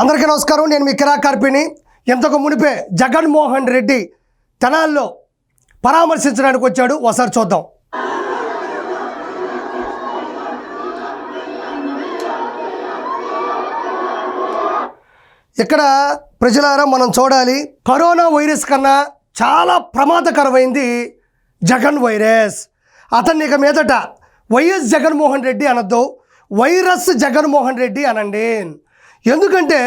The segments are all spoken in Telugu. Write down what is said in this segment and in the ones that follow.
అందరికీ నమస్కారం. నేను మీ కిరా కార్పిని ఇంతకు మునిపే జగన్మోహన్ రెడ్డి తెనాల్లో పరామర్శించడానికి వచ్చాడు. ఒకసారి చూద్దాం. ఇక్కడ ప్రజలారా మనం చూడాలి. కరోనా వైరస్ కన్నా చాలా ప్రమాదకరమైంది జగన్ వైరస్. అతన్ని ఇక మీదట వైఎస్ జగన్మోహన్ రెడ్డి అనద్దు. వైరస్ జగన్మోహన్ రెడ్డి అనండి. ఎందుకంటే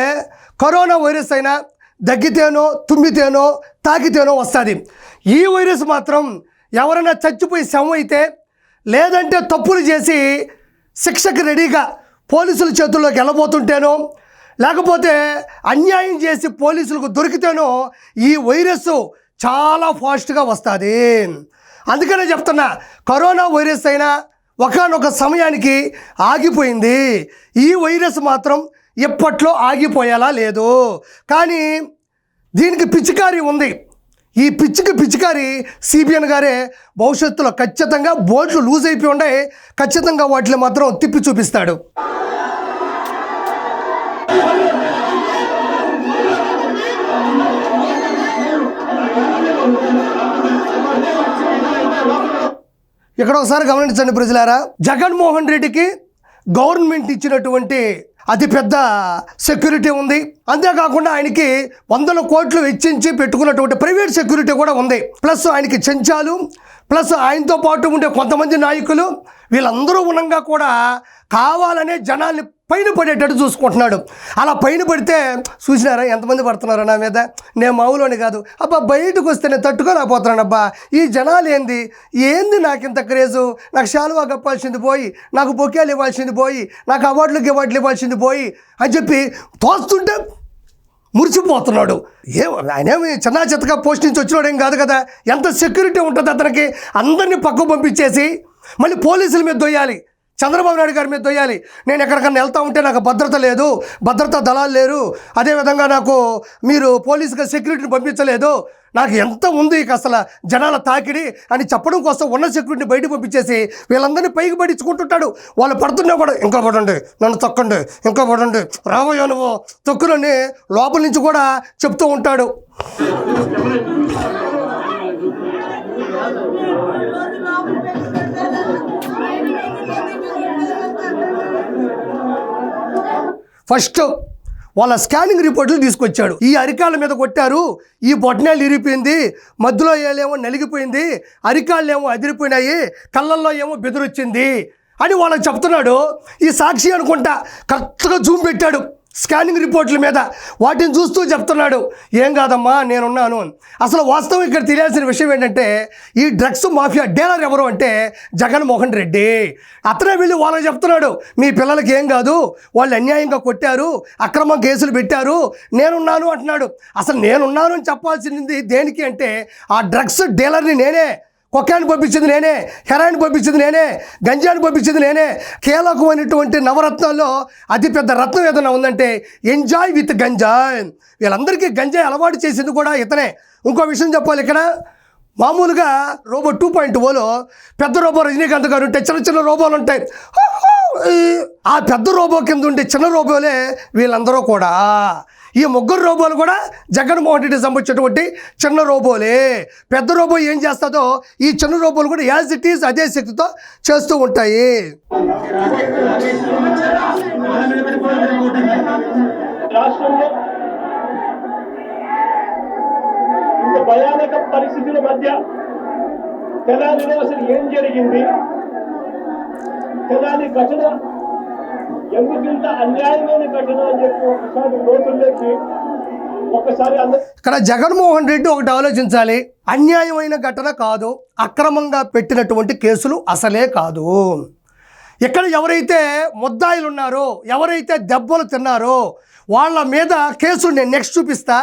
కరోనా వైరస్ అయినా దగ్గితేనో తుమ్మితేనో తాకితేనో వస్తుంది. ఈ వైరస్ మాత్రం ఎవరైనా చచ్చిపోయి శవం అయితే లేదంటే తప్పులు చేసి శిక్షకు రెడీగా పోలీసుల చేతుల్లోకి వెళ్ళబోతుంటేనో లేకపోతే అన్యాయం చేసి పోలీసులకు దొరికితేనో ఈ వైరస్ చాలా ఫాస్ట్గా వస్తుంది. అందుకనే చెప్తున్నా కరోనా వైరస్ అయినా ఒకనొక సమయానికి ఆగిపోయింది. ఈ వైరస్ మాత్రం ఎప్పట్లో ఆగిపోయేలా లేదు. కానీ దీనికి పిచికారి ఉంది. ఈ పిచ్చికి పిచికారి సిబిఎన్ గారే భవిష్యత్తులో ఖచ్చితంగా బోర్డులు లూజ్ అయిపోయి ఉన్నాయి ఖచ్చితంగా వాటిని మాత్రం తిప్పి చూపిస్తాడు. ఇక్కడ ఒకసారి గమనించండి ప్రజలారా. జగన్మోహన్ రెడ్డికి గవర్నమెంట్ ఇచ్చినటువంటి అతిపెద్ద సెక్యూరిటీ ఉంది. అంతేకాకుండా ఆయనకి వందల కోట్లు వెచ్చించి పెట్టుకున్నటువంటి ప్రైవేట్ సెక్యూరిటీ కూడా ఉంది. ప్లస్ ఆయనకి చెంచాలు ప్లస్ ఆయనతో పాటు ఉండే కొంతమంది నాయకులు వీళ్ళందరూ ఉండగా కూడా కావాలనే జనాల్ని పైన పడేటట్టు చూసుకుంటున్నాడు. అలా పైన పడితే చూసినారా ఎంతమంది పడుతున్నారు నా మీద? నేను మామూలుని కాదు. అబ్బా బయటకు వస్తే నేను తట్టుకోలేకపోతున్నాను అబ్బా ఈ జనాలు ఏంది? ఏంది నాకు ఇంత క్రేజు? నాకు శాలువా కప్పాల్సింది పోయి నాకు బొకేలు ఇవ్వాల్సింది పోయి నాకు అవార్డులకు అవార్డులు ఇవ్వాల్సింది పోయి అని చెప్పి తోస్తుంటే మురిసిపోతున్నాడు. ఏ ఆయనేమి చిన్న చిత్తగా పోస్ట్ నుంచి వచ్చినాడేం కాదు కదా? ఎంత సెక్యూరిటీ ఉంటుంది అతనికి? అందరినీ పక్కకు పంపించేసి మళ్ళీ పోలీసుల మీద దొయ్యాలి. చంద్రబాబు నాయుడు గారి మీద దొయ్యాలి. నేను ఎక్కడికన్నా వెళ్తా ఉంటే నాకు భద్రత లేదు భద్రతా దళాలు లేరు. అదేవిధంగా నాకు మీరు పోలీసుగా సెక్యూరిటీని పంపించలేదు. నాకు ఎంత ఉంది ఇక అసలు జనాల తాకిడి అని చెప్పడం కోసం ఉన్న సెక్యూరిటీని బయటకు పంపించేసి వీళ్ళందరినీ పైకి పడించుకుంటుంటాడు వాళ్ళు పడుతున్నా కూడా ఇంకా పడండి నన్ను తొక్కండి ఇంకా పడండి రాబోయే నువ్వు తొక్కులని లోపల నుంచి కూడా చెప్తూ ఉంటాడు. ఫస్ట్ వాళ్ళ స్కానింగ్ రిపోర్ట్లు తీసుకొచ్చాడు. ఈ అరికాళ్ళ మీద కొట్టారు. ఈ బొట్టనేలు ఇరిగిపోయింది. మధ్యలో ఏలేమో నలిగిపోయింది. అరికాళ్ళు ఏమో అదిరిపోయినాయి. కళ్ళల్లో ఏమో బెదిరొచ్చింది అని వాళ్ళకి చెప్తున్నాడు. ఈ సాక్షి అనుకుంటా కరెక్ట్గా జూమ్ పెట్టాడు. స్కానింగ్ రిపోర్ట్ల మీద వాటిని చూస్తూ చెప్తున్నాడు. ఏం కాదమ్మా నేనున్నాను. అని. అసలు వాస్తవం ఇక్కడ తెలియాల్సిన విషయం ఏంటంటే ఈ డ్రగ్స్ మాఫియా డీలర్ ఎవరు అంటే జగన్మోహన్ రెడ్డి. అతనే వెళ్ళి వాళ్ళకి చెప్తున్నాడు మీ పిల్లలకి ఏం కాదు వాళ్ళు అన్యాయంగా కొట్టారు అక్రమ కేసులు పెట్టారు నేనున్నాను అంటున్నాడు. అసలు నేనున్నాను అని చెప్పాల్సింది దేనికి అంటే ఆ డ్రగ్స్ డీలర్ని నేనే కొక్కాన్ని పంపించింది నేనే హెరాయిన్ పంపించింది నేనే గంజాన్ని పంపించింది నేనే. కీలకమైనటువంటి నవరత్నాల్లో అతిపెద్ద రత్నం ఏదైనా ఉందంటే ఎంజాయ్ విత్ గంజాయ్. వీళ్ళందరికీ గంజాయి అలవాటు చేసింది కూడా ఇతనే. ఇంకో విషయం చెప్పాలి ఇక్కడ. మామూలుగా రోబో టూ పాయింట్ ఓలో పెద్ద రోబో రజనీకాంత్ గారు ఉంటే చిన్న చిన్న రోబోలు ఉంటాయి. ఆ పెద్ద రోబో కింద ఉండే చిన్న రోబోలే వీళ్ళందరూ కూడా. ఈ ముగ్గురు రోబోలు కూడా జగన్మోహన్ రెడ్డి సంబంధించినటువంటి చిన్న రోబోలే. పెద్ద రోబో ఏం చేస్తుందో ఈ చిన్న రోబోలు కూడా యాజ్ ఇట్ ఈజ్ అదే శక్తితో చేస్తూ ఉంటాయి. భయానక పరిస్థితుల మధ్య తెనాలిలో అసలు ఏం జరిగింది? తెనాలి ఘటన ఎందుకు ఇంత అన్యాయమైన ఘటన అని చెప్పి ఒకసారి లోతుల్లోకి ఒకసారి ఇక్కడ జగన్మోహన్ రెడ్డి ఒకటి ఆలోచించాలి. అన్యాయమైన ఘటన కాదు అక్రమంగా పెట్టినటువంటి కేసులు అసలే కాదు. ఇక్కడ ఎవరైతే ముద్దాయిలు ఉన్నారో ఎవరైతే దెబ్బలు తిన్నారో వాళ్ళ మీద కేసులు నేను నెక్స్ట్ చూపిస్తా.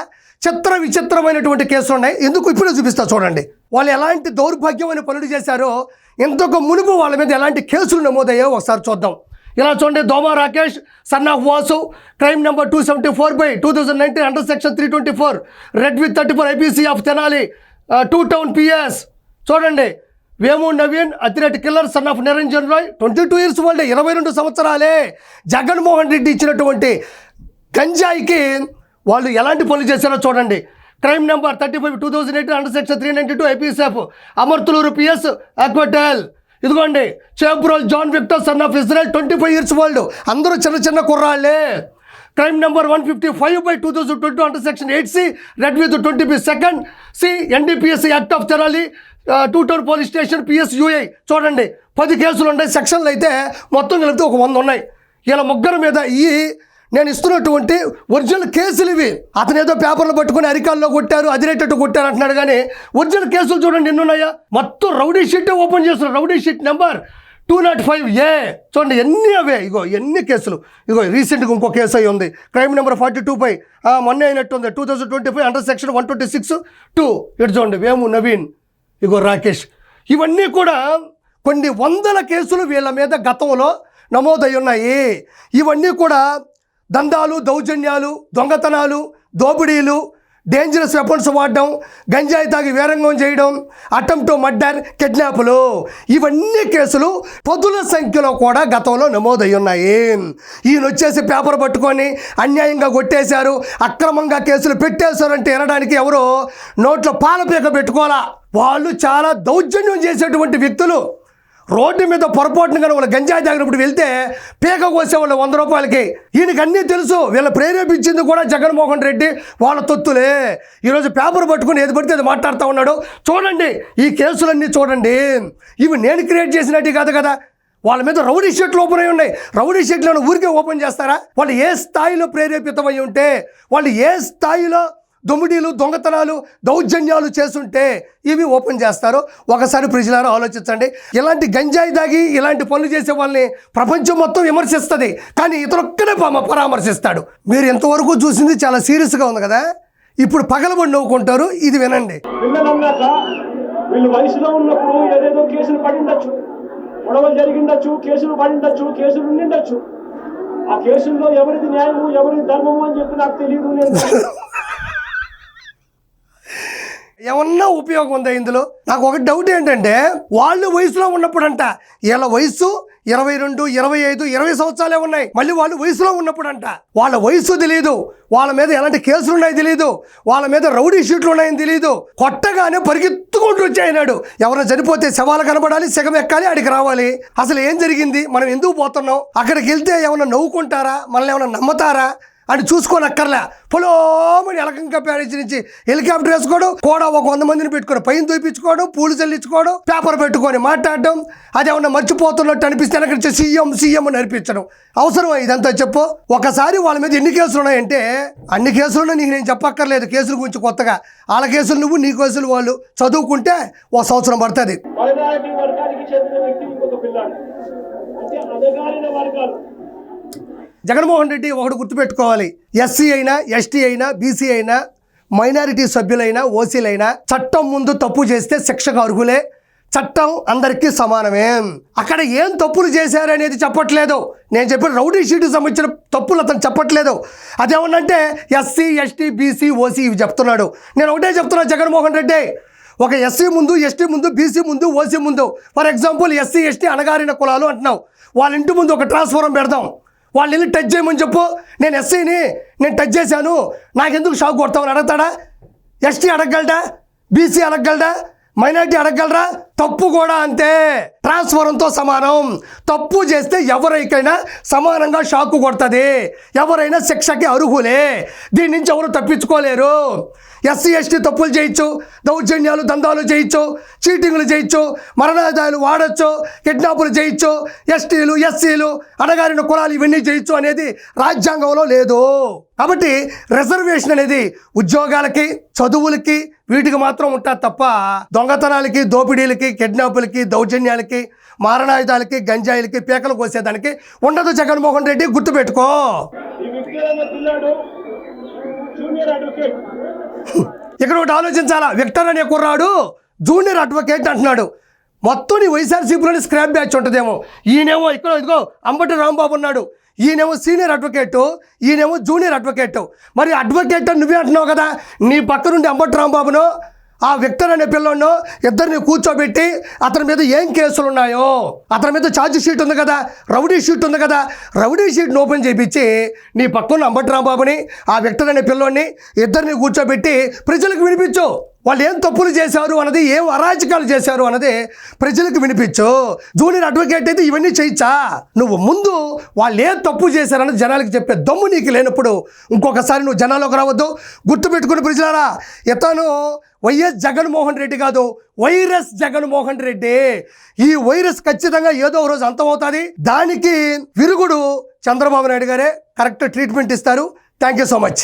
చిత్ర విచిత్రమైనటువంటి కేసులు ఉన్నాయి. ఎందుకు ఇప్పుడే చూపిస్తా చూడండి. వాళ్ళు ఎలాంటి దౌర్భాగ్యమైన పనులు చేశారో ఇంతకు మునుపు వాళ్ళ మీద ఎలాంటి కేసులు నమోదయ్యో ఒకసారి చూద్దాం. ఇలా చూడండి Doma Rakesh son of Vasu crime number two seventy four by two thousand nineteen under section three twenty four read with thirty four IPC of Tenali two town PS చూడండి Vemu Naveen Atireddy killer son of Niranjan Roy twenty two years వాళ్ళే ఇరవై రెండు సంవత్సరాలే. జగన్మోహన్ రెడ్డి ఇచ్చినటువంటి గంజాయికి వాళ్ళు ఎలాంటి పనులు చేశారో చూడండి. Crime number thirty five two thousand eight under section three ninety two ఐపీఎస్ఎఫ్ Amarthaluru PS అక్వటెల్ ఇదిగోండి Chebrole John Victor son of Israel twenty five years old అందరూ చిన్న చిన్న కుర్రాళ్ళే. Crime number one fifty five by two thousand twenty under section eight C read with twenty B second C NDPS act of Tenali two town police station పిఎస్యుఐ చూడండి పది కేసులు ఉన్నాయి సెక్షన్లు అయితే మొత్తం కలిపితే ఒక వంద ఉన్నాయి. ఇలా ముగ్గురు మీద ఈ నేను ఇస్తున్నటువంటి ఒరిజినల్ కేసులు ఇవి. అతను ఏదో పేపర్లు పట్టుకుని అరికాల్లో కొట్టారు అదిరేటట్టు కొట్టారు అంటున్నాడు కానీ ఒరిజినల్ కేసులు చూడండి ఎన్నున్నాయా? మొత్తం రౌడీ షీట్ ఓపెన్ చేస్తున్నారు. Rowdy sheet number two nought five A. చూడండి ఎన్ని అవే? ఇగో ఎన్ని కేసులు? ఇగో రీసెంట్గా ఇంకో కేసు అయి ఉంది. క్రైమ్ నెంబర్ ఫార్టీ టూ పై మొన్న అయినట్టు ఉంది two thousand twenty five under section one twenty six two. ఇటు చూడండి వేము నవీన్ ఇగో రాకేష్. ఇవన్నీ కూడా కొన్ని వందల కేసులు వీళ్ళ మీద గతంలో నమోదై ఉన్నాయి. ఇవన్నీ కూడా దందాలు దౌర్జన్యాలు దొంగతనాలు దోపిడీలు డేంజరస్ వెపన్స్ వాడడం గంజాయి తాగి వీరంగం చేయడం అటెంప్ట్ మర్డర్ కిడ్నాపులు ఇవన్నీ కేసులు పదుల సంఖ్యలో కూడా గతంలో నమోదై ఉన్నాయి. ఈయన వచ్చేసి పేపర్ పట్టుకొని అన్యాయంగా కొట్టేశారు అక్రమంగా కేసులు పెట్టేశారంటే వినడానికి ఎవరు నోట్లో పాలపీక పెట్టుకోవాలా? వాళ్ళు చాలా దౌర్జన్యం చేసేటువంటి వ్యక్తులు. రోడ్డు మీద పొరపాటున కానీ వాళ్ళు గంజాయి తాగినప్పుడు వెళ్తే పీక కోసేవాళ్ళు వంద రూపాయలకి. ఈయనకి అన్నీ తెలుసు. వీళ్ళ ప్రేరేపించింది కూడా జగన్మోహన్ రెడ్డి వాళ్ళ తొత్తులే. ఈరోజు పేపర్ పట్టుకుని ఏది పడితే అది మాట్లాడుతూ ఉన్నాడు. చూడండి ఈ కేసులన్నీ చూడండి. ఇవి నేను క్రియేట్ చేసినట్టు కాదు కదా. వాళ్ళ మీద రౌడీ షీట్లు ఓపెన్ అయి ఉన్నాయి. రౌడీ షీట్లను ఊరికే ఓపెన్ చేస్తారా? వాళ్ళు ఏ స్థాయిలో ప్రేరేపితమై ఉంటే వాళ్ళు ఏ స్థాయిలో దొమిడీలు దొంగతనాలు దౌర్జన్యాలు చేస్తుంటే ఇవి ఓపెన్ చేస్తారు ఒకసారి ప్రజలారా ఆలోచించండి. ఇలాంటి గంజాయి దాగి ఇలాంటి పనులు చేసే వాళ్ళని ప్రపంచం మొత్తం విమర్శిస్తుంది. కానీ ఇతరొక్కడే పమ- పరామర్శిస్తాడు. మీరు ఇంతవరకు చూసింది చాలా సీరియస్గా ఉంది కదా? ఇప్పుడు పగలబడి నవ్వుకుంటారు ఇది వినండి. పిల్లలు అన్నాక? వీళ్ళు వయసులో ఉన్నప్పుడు ఏదేదో కేసులు పడిండొచ్చు. గొడవలు జరిగిండొచ్చు కేసులు పడిండొచ్చు కేసులు ఉండిండొచ్చు ఆ కేసుల్లో ఎవరిది న్యాయము ఎవరిది ధర్మము అని చెప్పి నాకు తెలియదు నేను ఏమన్నా ఉపయోగం ఉందా ఇందులో? నాకు ఒక డౌట్ ఏంటంటే వాళ్ళు వయసులో ఉన్నప్పుడు అంట వీళ్ళ వయసు ఇరవై రెండు ఇరవై ఐదు ఇరవై సంవత్సరాలే ఉన్నాయి. మళ్ళీ వాళ్ళు వయసులో ఉన్నప్పుడు అంట వాళ్ళ వయసు తెలియదు వాళ్ళ మీద ఎలాంటి కేసులు ఉన్నాయో తెలియదు వాళ్ళ మీద రౌడీ షీట్లు ఉన్నాయని తెలియదు కొట్టగానే పరిగెత్తుకుంటూ వచ్చాయినాడు. ఎవరైనా చనిపోతే శవాలు కనబడాలి శగం ఎక్కాలి ఆడికి రావాలి. అసలు ఏం జరిగింది? మనం ఎందుకు పోతున్నాం? అక్కడికి వెళ్తే ఏమైనా నవ్వుకుంటారా? మనల్ని ఏమైనా నమ్ముతారా? అని చూసుకోనక్కర్లే. పొలోమని ఎలకంక ప్యారేజ్ నుంచి హెలికాప్టర్ వేసుకోవడం కూడా ఒక వంద మందిని పెట్టుకొని పైన దూపించుకోవడం పూలు చెల్లించుకోవడం పేపర్ పెట్టుకొని మాట్లాడడం అది ఏమన్నా మర్చిపోతున్నట్టు అనిపిస్తే వెనక సీఎం సీఎం అని అనిపించడం. అవసరమా ఇదంతా చెప్పు? ఒకసారి వాళ్ళ మీద ఎన్ని కేసులు ఉన్నాయంటే అన్ని కేసులు నీకు నేను చెప్పక్కర్లేదు. కేసుల గురించి కొత్తగా. వాళ్ళ కేసులు నువ్వు నీ కేసులు వాళ్ళు చదువుకుంటే ఒక సంవత్సరం పడుతుంది. వర్గానికి చెందిన వ్యక్తి పిల్లాడు. అంటే వర్గాలు. జగన్మోహన్ రెడ్డి ఒకటి గుర్తుపెట్టుకోవాలి. ఎస్సీ అయినా ఎస్టీ అయినా బీసీ అయినా మైనారిటీ సభ్యులైనా ఓసీలైనా చట్టం ముందు తప్పు చేస్తే శిక్షకు అర్హులే. చట్టం అందరికీ సమానమే. అక్కడ ఏం తప్పులు చేశారనేది చెప్పట్లేదు. నేను చెప్పిన రౌడీ షీటు సంబంధించిన తప్పులు అతను చెప్పట్లేదు. అదేమన్నంటే ఎస్సీ ఎస్టీ బీసీ ఓసీ ఇవి చెప్తున్నాడు. నేను ఒకటే చెప్తున్నా జగన్మోహన్ రెడ్డి. ఒక ఎస్సీ ముందు ఎస్టీ ముందు బీసీ ముందు ఓసీ ముందు. ఫర్ ఎగ్జాంపుల్ ఎస్సీ ఎస్టీ అణగారిన కులాలు అంటున్నావు వాళ్ళ ఇంటి ముందు ఒక ట్రాన్స్ఫారం పెడదాం. వాళ్ళు వెళ్ళి టచ్ చేయమని చెప్పు. నేను ఎస్సీని నేను టచ్ చేశాను. నాకెందుకు షాక్ కొడతామని అడగతాడా? ఎస్టీ అడగగలడా? బీసీ అడగగలడా? మైనార్టీ అడగగలరా? తప్పు కూడా అంతే. ట్రాన్స్ఫరంతో సమానం. తప్పు చేస్తే ఎవరికైనా సమానంగా షాక్ కొడుతుంది. ఎవరైనా శిక్షకి అర్హులే. దీని నుంచి ఎవరు తప్పించుకోలేరు. ఎస్సీ ఎస్టీ తప్పులు చేయొచ్చు దౌర్జన్యాలు దందాలు చేయొచ్చు చీటింగ్లు చేయొచ్చు మరణాదాయాలు వాడచ్చు కిడ్నాపులు చేయొచ్చు ఎస్టీలు ఎస్సీలు అడగారిన కులాలు ఇవన్నీ చేయొచ్చు అనేది రాజ్యాంగంలో లేదు. కాబట్టి రిజర్వేషన్ అనేది ఉద్యోగాలకి చదువులకి వీటికి మాత్రం ఉంటుంది తప్ప దొంగతనాలకి దోపిడీలకి కిడ్నాపులకి దౌర్జన్యాలకి మారణాయుధాలకి గంజాయిలకి పీకలు కోసేదానికి ఉండదు జగన్మోహన్ రెడ్డి గుర్తుపెట్టుకో. ఇక్కడ ఒకటి ఆలోచించాలా? విక్టర్ అనే కుర్రాడు జూనియర్ అడ్వకేట్ అంటున్నాడు. మొత్తం నీ వైఎస్ఆర్సీపీలోని స్క్రాప్ బ్యాచ్ ఉంటుందేమో. ఈయనేమో ఇక్కడ ఇదిగో అంబటి రాంబాబు ఉన్నాడు. ఈయనేమో సీనియర్ అడ్వకేటు ఈయనేమో జూనియర్ అడ్వకేటు. మరి అడ్వకేట్ నువ్వే అంటున్నావు కదా? నీ పక్క నుండి అంబటి రాంబాబును ఆ విక్టర్ అనే పిల్లోడినో ఇద్దరిని కూర్చోబెట్టి అతని మీద ఏం కేసులు ఉన్నాయో? అతని మీద ఛార్జ్ షీట్ ఉంది కదా రౌడీ షీట్ ఉంది కదా రౌడీ షీట్ని ఓపెన్ చేయించి నీ పక్కన అంబటి రాంబాబుని ఆ విక్టర్ అనే పిల్లోడిని ఇద్దరిని కూర్చోబెట్టి ప్రజలకు వినిపించు. వాళ్ళు ఏం తప్పులు చేశారు అన్నది ఏం అరాచకాలు చేశారు అన్నది ప్రజలకు వినిపించు. జూనియర్ అడ్వకేట్ అయితే ఇవన్నీ చేయొచ్చా? నువ్వు ముందు వాళ్ళు ఏం తప్పు చేశారన్నది జనాలకు చెప్పే దమ్ము నీకు లేనప్పుడు ఇంకొకసారి నువ్వు జనాల్లోకి రావద్దు. గుర్తుపెట్టుకుని ప్రజలారా ఇతను వైఎస్ జగన్మోహన్ రెడ్డి కాదు వైరస్ జగన్మోహన్ రెడ్డి. ఈ వైరస్ ఖచ్చితంగా ఏదో రోజు అంతమవుతుంది. దానికి విరుగుడు చంద్రబాబు నాయుడు గారే కరెక్ట్ ట్రీట్మెంట్ ఇస్తారు. Thank you so much.